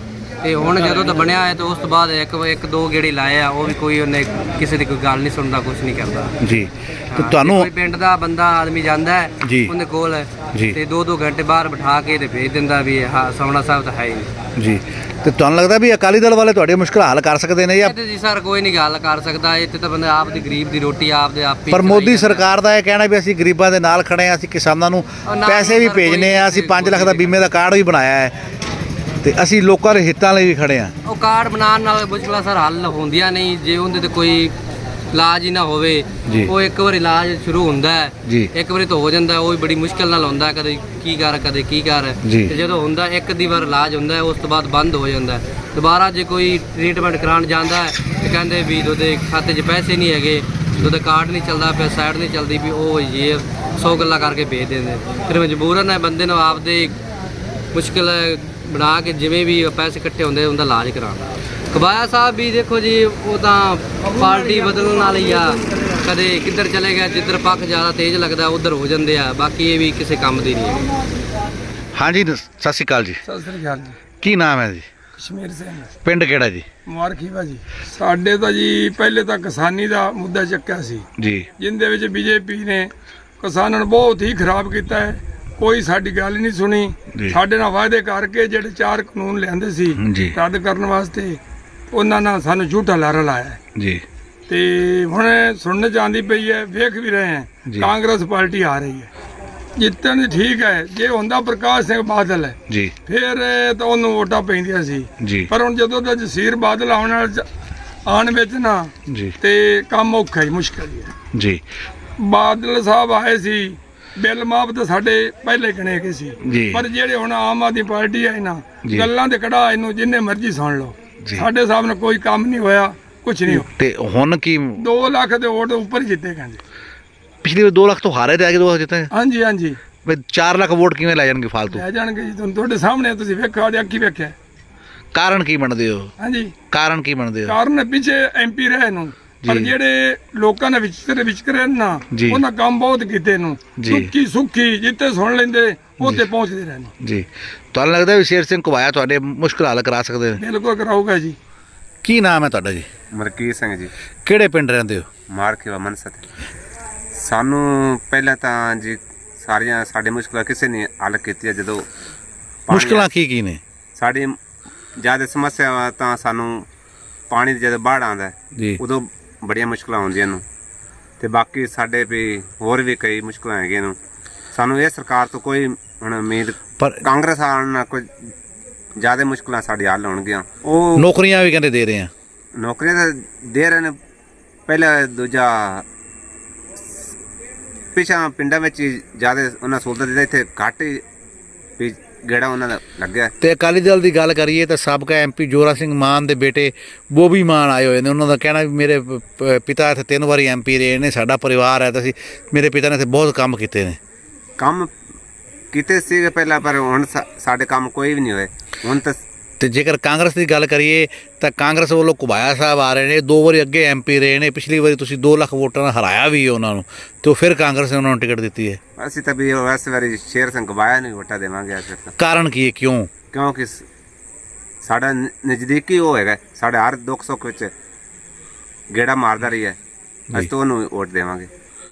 ਤੇ ਹੁਣ ਜਦੋਂ ਤਾਂ ਬਣਿਆ ਹੈ ਤੇ ਉਸ ਤੋਂ ਬਾਅਦ ਇੱਕ ਇੱਕ ਦੋ ਗੇੜੇ ਲਾਏ ਆ ਉਹ ਵੀ ਕੋਈ ਉਹਨੇ ਕਿਸੇ ਦੀ ਕੋਈ ਗੱਲ ਨਹੀਂ ਸੁਣਦਾ ਕੁਝ ਨਹੀਂ ਕਰਦਾ ਜੀ ਤੇ ਹਾਂ, ਤੁਹਾਨੂੰ ਕੋਈ ਪਿੰਡ ਦਾ ਬੰਦਾ ਆਦਮੀ ਜਾਂਦਾ ਹੈ ਜੀ। ਉਹਦੇ ਕੋਲ ਜੀ। ਤੇ ਦੋ ਦੋ ਘੰਟੇ ਬਾਹਰ ਬਿਠਾ ਕੇ ਤੇ ਭੇਜ ਦਿੰਦਾ ਵੀ ਹਾਂ ਸਵਣਾ ਸਾਹਿਬ ਤਾਂ ਹੈ ਹੀ ਨਹੀਂ ਜੀ ਤੇ ਤੁਹਾਨੂੰ ਲੱਗਦਾ ਵੀ ਅਕਾਲੀ ਦਲ ਵਾਲੇ ਤੁਹਾਡੀ ਮੁਸ਼ਕਲ ਹੱਲ ਕਰ ਸਕਦੇ ਨੇ ਜਾਂ ਇਹ ਤੇ ਜੀ ਸਰ ਕੋਈ ਨਹੀਂ ਗੱਲ ਕਰ ਸਕਦਾ ਇੱਥੇ ਤਾਂ ਬੰਦਾ ਆਪ ਦੀ ਗਰੀਬ ਦੀ ਰੋਟੀ ਆਪ ਦੇ ਆਪ ਹੀ ਪਰ ਚਲਾਈ ਮੋਦੀ ਜਾਂਦਾ। ਸਰਕਾਰ ਦਾ ਇਹ ਕਹਿਣਾ ਵੀ ਅਸੀਂ ਗਰੀਬਾਂ ਦੇ ਨਾਲ ਖੜੇ ਆ ਅਸੀਂ ਕਿਸਾਨਾਂ ਨੂੰ ਉਹ ਪੈਸੇ ਵੀ ਕੋਈ ਭੇਜਨੇ ਆ ਅਸੀਂ 5 ਲੱਖ ਦਾ ਬੀਮੇ ਦਾ ਕਾਰਡ ਵੀ ਬਣਾਇਆ ਹੈ ਤੇ ਅਸੀਂ ਲੋਕਾਂ ਦੇ ਹਿੱਤਾਂ ਲਈ ਵੀ ਖੜੇ ਆ ਉਹ ਕਾਰਡ ਬਣਾਉਣ ਨਾਲ ਮੁਸ਼ਕਲਾਂ ਸਰ ਹੱਲ ਹੁੰਦੀਆਂ ਨਹੀਂ ਜੇ ਉਹਦੇ ਤੇ ਕੋਈ ਇਲਾਜ ਹੀ ਨਾ ਹੋਵੇ ਜੀ। ਉਹ ਇੱਕ ਵਾਰ ਇਲਾਜ ਸ਼ੁਰੂ ਹੁੰਦਾ ਹੈ ਜੀ। ਇੱਕ ਵਾਰੀ ਤਾਂ ਹੋ ਜਾਂਦਾ ਹੈ, ਉਹ ਵੀ ਬੜੀ ਮੁਸ਼ਕਲ ਨਾਲ ਹੁੰਦਾ ਹੈ, ਕਦੇ ਕੀ ਕਰ ਕਦੇ ਕੀ ਕਰ ਜੀ। ਤੇ ਜਦੋਂ ਹੁੰਦਾ ਇੱਕ ਦੀ ਵਾਰ ਇਲਾਜ ਹੁੰਦਾ ਹੈ, ਉਸ ਤੋਂ ਬਾਅਦ ਬੰਦ ਹੋ ਜਾਂਦਾ ਹੈ। ਦੁਬਾਰਾ ਜੇ ਕੋਈ ਟ੍ਰੀਟਮੈਂਟ ਕਰਾਉਣ ਜਾਂਦਾ ਹੈ ਤੇ ਕਹਿੰਦੇ ਵੀ ਉਹਦੇ ਖਾਤੇ 'ਚ ਪੈਸੇ ਨਹੀਂ ਹੈਗੇ ਉਹਦਾ ਕਾਰਡ ਨਹੀਂ ਚੱਲਦਾ ਪਿਆ ਸਾਈਡ ਨਹੀਂ ਚੱਲਦੀ ਵੀ ਉਹ ਇਹ 100 ਗੱਲਾਂ ਕਰਕੇ ਭੇਜ ਦਿੰਦੇ ਫਿਰ ਮਜਬੂਰਨ ਹੈ ਬੰਦੇ ਨੂੰ ਆਪਦੇ ਮੁਸ਼ਕਿਲ ਬਣਾ ਕੇ ਜਿਵੇਂ ਵੀ ਪੈਸੇ ਇਕੱਠੇ ਹੁੰਦੇ ਉਹਦਾ ਇਲਾਜ ਕਰਾਉਣਾ ਕਬਾਇਆ ਸਾਹਿਬ ਵੀ ਦੇਖੋ ਜੀ ਉਹ ਤਾਂ ਪਾਰਟੀ ਬਦਲਣ ਨਾਲ ਹੀ ਆ। ਕਦੇ ਕਿੱਧਰ ਚਲੇ ਗਿਆ ਜਿੱਧਰ ਪੱਖ ਜ਼ਿਆਦਾ ਤੇਜ਼ ਲੱਗਦਾ ਉਧਰ ਹੋ ਜਾਂਦੇ ਆ। ਬਾਕੀ ਇਹ ਵੀ ਕਿਸੇ ਕੰਮ ਦੀ ਨਹੀਂ ਹੈ ਹਾਂਜੀ ਨ- ਸਤਿ ਸ਼੍ਰੀ ਅਕਾਲ ਜੀ। ਸਤਿ ਸ੍ਰੀ ਅਕਾਲ ਜੀ। ਕੀ ਨਾਮ ਹੈ ਜੀ? ਕਸ਼ਮੀਰ ਸਿੰਘ। ਪਿੰਡ ਕਿਹੜਾ ਜੀ? ਮੁਬਾਰਕੀਵਾ ਜੀ ਸਾਡੇ ਤਾਂ ਜੀ ਪਹਿਲੇ ਤਾਂ ਕਿਸਾਨੀ ਦਾ ਮੁੱਦਾ ਚੱਕਿਆ ਸੀ। ਜੀ। ਜਿੰਦੇ ਵਿੱਚ ਬੀਜੇਪੀ ਨੇ ਕਿਸਾਨਾਂ ਨੂੰ ਬਹੁਤ ਹੀ ਖਰਾਬ ਕੀਤਾ ਹੈ। ਕੋਈ ਸਾਡੀ ਗੱਲ ਨਹੀਂ। ਸੁਣੀ। ਸਾਡੇ ਨਾਲ ਵਾਅਦੇ ਕਰਕੇ ਜਿਹੜੇ ਚਾਰ ਕਾਨੂੰਨ ਲਿਆਂਦੇ ਸੀ। ਰੱਦ ਕਰਨ ਵਾਸਤੇ ਉਹਨਾਂ ਨਾਲ ਸਾਨੂੰ ਝੂਠਾ ਲਾਰਾ ਲਾਇਆ। ਜੀ। ਤੇ ਹੁਣ ਸੁਣਨ ਆਉਂਦੀ ਪਈ ਹੈ ਵੇਖ ਵੀ ਰਹੇ ਹਾਂ। ਕਾਂਗਰਸ ਪਾਰਟੀ ਆ ਰਹੀ ਹੈ। ਜਿੱਤਣ ਦੀ ਠੀਕ ਹੈ ਜੇ ਹੁੰਦਾ ਪ੍ਰਕਾਸ਼ ਸਿੰਘ ਬਾਦਲ ਹੈ ਜੀ। ਫਿਰ ਤਾਂ ਉਹਨੂੰ ਵੋਟਾਂ ਪੈਂਦੀਆਂ ਸੀ। ਪਰ ਹੁਣ ਜਦੋਂ ਦਾ ਜਸੀਰ ਬਾਦਲ ਆਉਣ ਨਾਲ ਆਉਣ ਵਿੱਚ ਨਾ ਜੀ। ਤੇ ਕੰਮ ਔਖਾ ਹੀ ਮੁਸ਼ਕਲ ਹੀ ਹੈ। ਜੀ। ਬਾਦਲ ਸਾਹਿਬ ਆਏ ਸੀ ਬਿੱਲ ਮਾਫ ਤਾਂ ਸਾਡੇ ਪਹਿਲੇ ਗਣੇ ਗਏ ਸੀ। ਜੀ। ਪਰ ਜਿਹੜੇ ਹੁਣ ਆਮ ਆਦਮੀ ਪਾਰਟੀ ਆਈ ਨਾ ਜੀ। ਗੱਲਾਂ ਦੇ ਕੜਾ ਇਹਨੂੰ ਜਿੰਨੇ ਮਰਜ਼ੀ ਸੁਣ ਲਓ। ਜੀ। ਸਾਡੇ ਸਾਹਿਬ ਨਾਲ ਕੋਈ ਕੰਮ ਨਹੀਂ ਹੋਇਆ ਕੁਝ ਨਹੀਂ ਹੋਇਆ। ਤੇ ਹੁਣ ਕੀ 2 ਲੱਖ ਦੇ ਵੋਟ ਉੱਪਰ ਹੀ ਜਿੱਤੇ ਕਹਿੰਦੇ। ਪਿਛਲੀ ਵਾਰ 2 ਲੱਖ ਤੋਂ ਹਾਰੇ ਤੇ ਆ ਕੇ 2 ਜਿੱਤੇ। ਹਾਂਜੀ ਹਾਂਜੀ। ਵੀ 4 ਲੱਖ ਵੋਟ ਕਿਵੇਂ ਲੈ ਜਾਣਗੇ ਫਾਲਤੂ? ਲੈ ਜਾਣਗੇ ਜੀ ਤੁਹਾਨੂੰ ਤੁਹਾਡੇ ਸਾਹਮਣੇ ਤੁਸੀਂ ਵੇਖੋ ਆਦੇ ਅੱਖੀ ਵੇਖਿਆ। ਕਾਰਨ ਕੀ ਬਣਦੇ ਹੋ? ਹਾਂਜੀ। ਕਾਰਨ ਕੀ ਬਣਦੇ ਹੋ? ਕਾਰਨ ਪਿੱਛੇ ਐਮਪੀ ਰਹੇ ਨੂੰ। ਪਰ। ਜਿਹੜੇ ਲੋਕਾਂ ਨੇ ਵਿਚਕਰੇ ਵਿਚਕਰੇ ਨਾ। ਉਹਨਾਂ ਕੰਮ ਬਹੁਤ ਕੀਤੇ ਨੂੰ। ਸੁੱਖੀ ਸੁੱਖੀ ਜਿੱਤੇ ਸੁਣ ਲੈਂਦੇ ਉੱਥੇ ਪਹੁੰਚਦੇ ਰਹੇ ਨੇ ਜੀ। ਤੁਹਾਨੂੰ ਲੱਗਦਾ ਵੀ ਸ਼ੇਰ ਸਿੰਘ ਕੁਵਾਇਆ ਤੁਹਾਡੇ ਮੁਸ਼ਕਲ ਹੱਲ ਕਰਾ ਸਕਦੇ ਨੇ? ਬਿਲਕੁਲ ਕਰਾਊਗਾ ਜੀ। ਕੀ ਨਾਮ ਹੈ ਤੁਹਾਡਾ ਜੀ? ਮਰਕੀਤ ਸਿੰਘ ਜੀ। ਕਿਹੜੇ ਪਿੰਡ ਰਹਿੰਦੇ ਹੋ? ਮਾਰ ਕੇ ਮਨਸਤ ਸਾਨੂੰ ਪਹਿਲਾਂ ਤਾਂ ਜੀ ਸਾਰੀਆਂ ਸਾਡੇ ਮੁਸ਼ਕਲਾਂ ਕਿਸੇ ਨੇ ਹੱਲ ਕੀਤੀਆਂ ਜਦੋਂ ਮੁਸ਼ਕਲਾਂ ਕੀ ਕੀ ਨੇ? ਸਾਡੀ ਜ਼ਿਆਦਾ ਸਮੱਸਿਆ ਤਾਂ ਸਾਨੂੰ ਪਾਣੀ ਦੀ ਜਦੋਂ ਬਾੜ ਆਉਂਦਾ ਉਦੋਂ ਬੜੀਆਂ ਮੁਸ਼ਕਲਾਂ ਆਉਂਦੀਆਂ ਨੂੰ। ਤੇ ਬਾਕੀ ਸਾਡੇ ਵੀ ਹੋਰ ਵੀ ਕਈ ਮੁਸ਼ਕਲਾਂ ਹੈਗੀਆਂ ਨੂੰ। ਸਾਨੂੰ ਇਹ ਸਰਕਾਰ ਤੋਂ ਕੋਈ ਹੁਣ ਉਮੀਦ ਪਰ ਕਾਂਗਰਸ ਆਉਣ ਨਾਲ ਕੋਈ ਜ਼ਿਆਦਾ ਮੁਸ਼ਕਲਾਂ ਸਾਡੀ ਹੱਲ ਹੋਣਗੀਆਂ। ਉਹ ਨੌਕਰੀਆਂ ਵੀ ਕਹਿੰਦੇ ਦੇ ਰਹੇ ਆ। ਨੌਕਰੀਆਂ ਤਾਂ ਦੇ ਰਹੇ ਨੇ। ਪਹਿਲਾਂ ਦੂਜਾ ਪਿਛਾ ਪਿੰਡਾਂ ਵਿੱਚ ਜ਼ਿਆਦਾ ਉਹਨਾਂ ਸਹੂਲਤ ਦਿੱਤਾ ਇੱਥੇ ਘੱਟ ਗੇੜਾ ਉਹਨਾਂ ਦਾ ਲੱਗਿਆ। ਤੇ ਅਕਾਲੀ ਦਲ ਦੀ ਗੱਲ ਕਰੀਏ ਤਾਂ ਸਾਬਕਾ ਐਮਪੀ ਜੋਰਾ ਸਿੰਘ ਮਾਨ ਦੇ ਬੇਟੇ ਬੋਬੀ ਮਾਨ ਆਏ ਹੋਏ ਨੇ। ਉਹਨਾਂ ਦਾ ਕਹਿਣਾ ਵੀ ਮੇਰੇ ਪਿਤਾ ਇੱਥੇ ਤਿੰਨ ਵਾਰੀ ਐਮਪੀ ਰਹੇ ਨੇ ਸਾਡਾ ਪਰਿਵਾਰ ਹੈ ਤਾਂ ਅਸੀਂ ਮੇਰੇ ਪਿਤਾ ਨੇ ਇੱਥੇ ਬਹੁਤ ਕੰਮ ਕੀਤੇ ਨੇ। ਕੰਮ ਕੀਤੇ ਸੀਗੇ ਪਹਿਲਾਂ ਪਰ ਹੁਣ ਸਾਡੇ ਕੰਮ ਕੋਈ ਵੀ ਨਹੀਂ ਹੋਏ। ਹੁਣ ਤਾਂ ਤੇ ਜੇਕਰ ਕਾਂਗਰਸ ਦੀ ਗੱਲ ਕਰੀਏ ਤਾਂ ਕਾਂਗਰਸ ਵੱਲੋਂ ਕੁਬਾਇਆ ਸਾਹਿਬ ਆ ਰਹੇ ਨੇ ਦੋ ਵਾਰੀ ਅੱਗੇ ਐਮਪੀ ਰਹੇ ਨੇ ਪਿਛਲੀ ਵਾਰੀ ਤੁਸੀਂ 2 ਲੱਖ ਵੋਟਾਂ ਨਾਲ ਹਰਾਇਆ ਵੀ ਉਹਨਾਂ ਨੂੰ ਤੇ ਉਹ ਫਿਰ ਕਾਂਗਰਸ ਨੇ ਉਹਨਾਂ ਨੂੰ ਟਿਕਟ ਦਿੱਤੀ ਹੈ। ਅਸੀਂ ਤਾਂ ਵੀ ਇਸ ਵਾਰੀ ਸ਼ੇਰ ਸਿੰਘ ਗਵਾਇਆ ਨਹੀਂ ਵੋਟਾਂ ਦੇਵਾਂਗੇ ਅੱਜ ਤਾਂ। ਕਾਰਨ ਕੀ ਹੈ ਕਿਉਂ? ਕਿਉਂਕਿ ਸਾਡਾ ਨ- ਨਜ਼ਦੀਕੀ ਉਹ ਹੈਗਾ ਸਾਡੇ ਹਰ ਦੁੱਖ ਸੁੱਖ ਵਿੱਚ ਗੇੜਾ ਮਾਰਦਾ ਰਹੀ ਹੈ। ਅਸੀਂ ਤਾਂ ਉਹਨੂੰ ਵੋਟ ਦੇਵਾਂਗੇ।